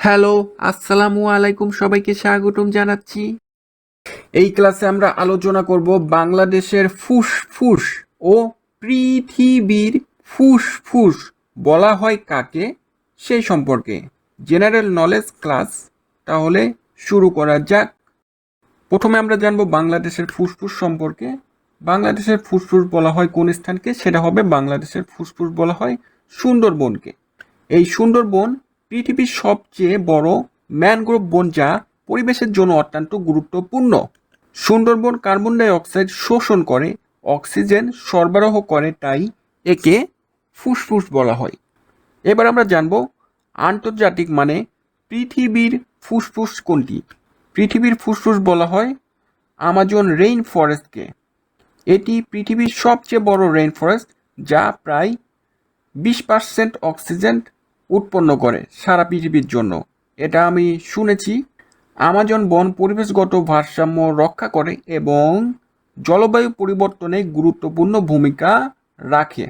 Hello, আসসালামু আলাইকুম, সবাইকে স্বাগতম জানাচ্ছি। এই ক্লাসে আমরা আলোচনা করব বাংলাদেশের ফুসফুস ও পৃথিবীর ফুসফুস, বলা হয় কাকে? সেই সম্পর্কে জেনারেল নলেজ ক্লাস, তাহলে শুরু করা যাক। প্রথমে আমরা জানব বাংলাদেশের ফুসফুস সম্পর্কে। বাংলাদেশের ফুসফুস বলা হয় কোন স্থানকে? সেটা হবে বাংলাদেশের ফুসফুস বলা হয় সুন্দরবনকে। এই সুন্দরবন পৃথিবীর সবচেয়ে বড় ম্যানগ্রোভ বন যা পরিবেশের জন্য অত্যন্ত গুরুত্বপূর্ণ। সুন্দরবন কার্বন ডাই অক্সাইড শোষণ করে, অক্সিজেন সরবরাহ করে, তাই একে ফুসফুস বলা হয়। এবার আমরা জানব আন্তর্জাতিক মানে পৃথিবীর ফুসফুস কোনটি? পৃথিবীর ফুসফুস বলা হয় আমাজন রেইন ফরেস্টকে এটি পৃথিবীর সবচেয়ে বড় রেইন ফরেস্ট যা প্রায় বিশ পার্সেন্ট অক্সিজেন উৎপন্ন করে সারা পৃথিবীর জন্য। এটা আমি শুনেছি, আমাজন বন পরিবেশগত ভারসাম্য রক্ষা করে এবং জলবায়ু পরিবর্তনে গুরুত্বপূর্ণ ভূমিকা রাখে।